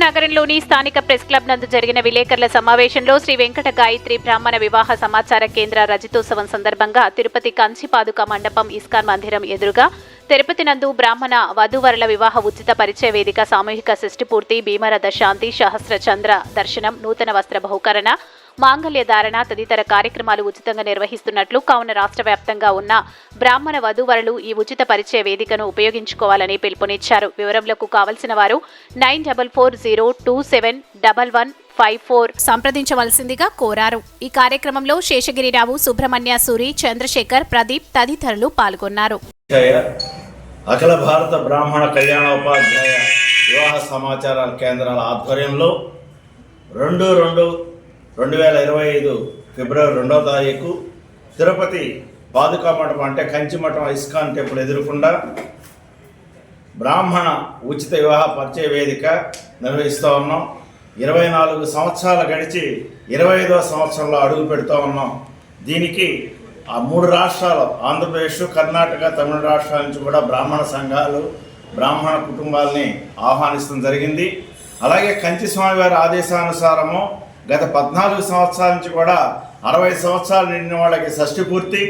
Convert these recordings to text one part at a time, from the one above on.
నగరంలోని స్థానిక press club నందు జరిగిన విలేకరుల సమావేశంలో శ్రీ వెంకట గాయత్రి బ్రాహ్మణ వివాహ సమాచార కేంద్ర రజతోత్సవం సందర్భంగా తిరుపతి కంచిపాదుక మండపం ఇస్కాన్ మందిరం ఎదురుగా తిరుపతి నందు బ్రాహ్మణ వధూవరుల వివాహ ఉచిత పరిచయ వేదిక సామూహిక సృష్టిపూర్తి భీమరథ శాంతి సహస్ర చంద్ర దర్శనం నూతన వస్త్ర బహుకరణ మాంగళ్య ధారణ తదితర కార్యక్రమాలు ఉచితంగా నిర్వహిస్తున్నట్లు కావున రాష్ట్ర వ్యాప్తంగా ఉన్న బ్రాహ్మణ వధూవరులు ఈ ఉచిత పరిచయ వేదికను ఉపయోగించుకోవాలని పిలుపునిచ్చారు. వివరములకు కావలసిన వారు nine double four zero two seven double one five four సంప్రదించవలసిందిగా కోరారు. ఈ కార్యక్రమంలో శేషగిరిరావు సుబ్రహ్మణ్య సూరి చంద్రశేఖర్ ప్రదీప్ తదితరులు పాల్గొన్నారు. అఖిల భారత బ్రాహ్మణ కళ్యాణోపాధ్యాయ వివాహ సమాచారాల కేంద్రాల ఆధ్వర్యంలో రెండు రెండు రెండు వేల ఇరవై ఐదు ఫిబ్రవరి రెండవ తారీఖు తిరుపతి పాదుకా మఠం అంటే కంచి మఠం ఇస్కాన్ టెంపుల్ ఎదురుకుండా బ్రాహ్మణ ఉచిత వివాహ పరిచయ వేదిక నిర్వహిస్తూ ఉన్నాం. ఇరవై నాలుగు సంవత్సరాలు గడిచి ఇరవై ఐదవ సంవత్సరంలో అడుగు పెడుతూ ఉన్నాం. దీనికి ఆ మూడు రాష్ట్రాలు ఆంధ్రప్రదేశ్ కర్ణాటక తమిళ రాష్ట్రాల నుంచి కూడా బ్రాహ్మణ సంఘాలు బ్రాహ్మణ కుటుంబాలని ఆహ్వానించడం జరిగింది. అలాగే కంచి స్వామివారి ఆదేశానుసారము గత పద్నాలుగు సంవత్సరాల నుంచి కూడా అరవై సంవత్సరాలు నిండిన వాళ్ళకి షష్ఠి పూర్తి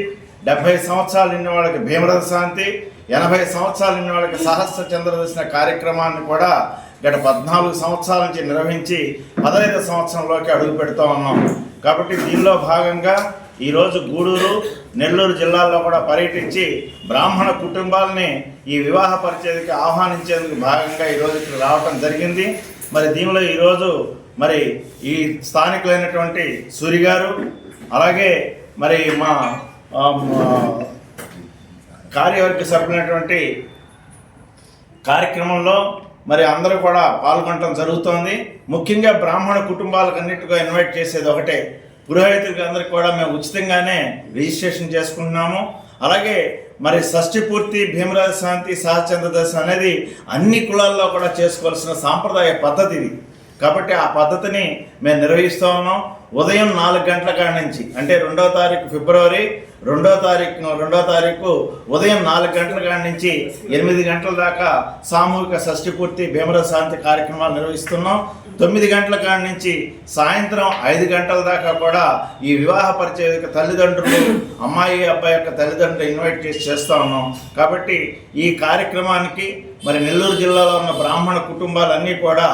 డెబ్బై సంవత్సరాలు నిండిన వాళ్ళకి భీమరథ శాంతి ఎనభై సంవత్సరాలు నిండిన వాళ్ళకి సహస్ర చంద్రదర్శన కార్యక్రమాన్ని కూడా గత పద్నాలుగు సంవత్సరాల నుంచి నిర్వహించి పదహైదు సంవత్సరంలోకి అడుగు పెడుతూ ఉన్నాం. కాబట్టి దీనిలో భాగంగా ఈరోజు గూడూరు నెల్లూరు జిల్లాల్లో కూడా పర్యటించి బ్రాహ్మణ కుటుంబాలని ఈ వివాహ పరిచయకి ఆహ్వానించేందుకు భాగంగా ఈరోజు ఇక్కడ రావటం జరిగింది. మరి దీనిలో ఈరోజు మరి ఈ స్థానికులైనటువంటి సూరి గారు అలాగే మరి మా కార్యవర్గ సభ్యులైనటువంటి కార్యక్రమంలో మరి అందరూ కూడా పాల్గొనడం జరుగుతోంది. ముఖ్యంగా బ్రాహ్మణ కుటుంబాలకు అన్నిటికీ ఇన్వైట్ చేసేది ఒకటే. పురోహితులకి అందరికి కూడా మేము ఉచితంగానే రిజిస్ట్రేషన్ చేసుకుంటున్నాము. అలాగే మరి షష్ఠి పూర్తి భీమరాజ శాంతి సహచంద్ర దశ అనేది అన్ని కులాల్లో కూడా చేసుకోవాల్సిన సాంప్రదాయ పద్ధతి ఇది. కాబట్టి ఆ పద్ధతిని మేము నిర్వహిస్తూ ఉన్నాం. ఉదయం నాలుగు గంటల కాడ నుంచి అంటే రెండో తారీఖు ఫిబ్రవరి రెండో తారీఖు రెండో తారీఖు ఉదయం నాలుగు గంటల కాడ నుంచి ఎనిమిది గంటల దాకా సామూహిక షష్ఠి పూర్తి భీమర శాంతి కార్యక్రమాలు నిర్వహిస్తున్నాం. తొమ్మిది గంటల కాడ నుంచి సాయంత్రం ఐదు గంటల దాకా కూడా ఈ వివాహ పరిచయ తల్లిదండ్రులు అమ్మాయి అబ్బాయి యొక్క తల్లిదండ్రులు ఇన్వైట్ చేసి చేస్తూ ఉన్నాం. కాబట్టి ఈ కార్యక్రమానికి మరి నెల్లూరు జిల్లాలో ఉన్న బ్రాహ్మణ కుటుంబాలన్నీ కూడా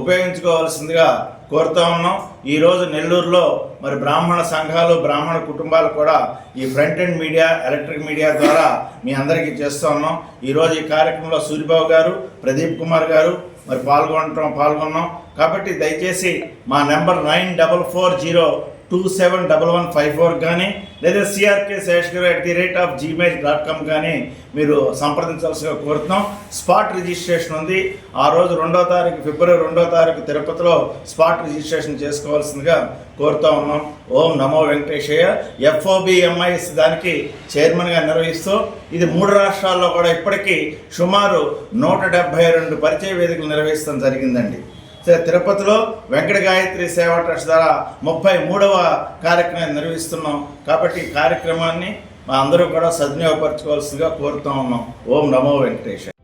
ఉపయోగించుకోవాల్సిందిగా కోరుతా ఉన్నాం. ఈరోజు నెల్లూరులో మరి బ్రాహ్మణ సంఘాలు బ్రాహ్మణ కుటుంబాలు కూడా ఈ ఈ front end media electric media ద్వారా మీ అందరికీ చేస్తూ ఉన్నాం. ఈరోజు ఈ కార్యక్రమంలో సూర్యబాబు గారు ప్రదీప్ కుమార్ గారు మరి పాల్గొనటం పాల్గొన్నాం. కాబట్టి దయచేసి మా number nine double four zero two seven double one five four కానీ లేదా CRK Sesh garu at the rate of Gmail dot com కానీ మీరు సంప్రదించాల్సిగా కోరుతున్నాం. స్పాట్ రిజిస్ట్రేషన్ ఉంది. ఆ రోజు రెండో తారీఖు ఫిబ్రవరి రెండో తారీఖు తిరుపతిలో స్పాట్ రిజిస్ట్రేషన్ చేసుకోవాల్సిందిగా కోరుతా ఉన్నాం. ఓం నమో వెంకటేశయ్య. ఎఫ్ఓబిఎంఐఎస్ దానికి చైర్మన్గా నిర్వహిస్తూ ఇది మూడు రాష్ట్రాల్లో కూడా ఇప్పటికీ సుమారు నూట డెబ్బై రెండు పరిచయ వేదికలు నిర్వహిస్తాం జరిగిందండి. తిరుపతిలో వెంకట గాయత్రి సేవా ట్రస్ట్ ద్వారా ముప్పై మూడవ కార్యక్రమం నిర్వహిస్తున్నాం. కాబట్టి ఈ కార్యక్రమాన్ని మా అందరూ కూడా సద్వినియోగపరచుకోవాల్సిందిగా కోరుతా ఉన్నాం. ఓం నమో వెంకటేశ్వర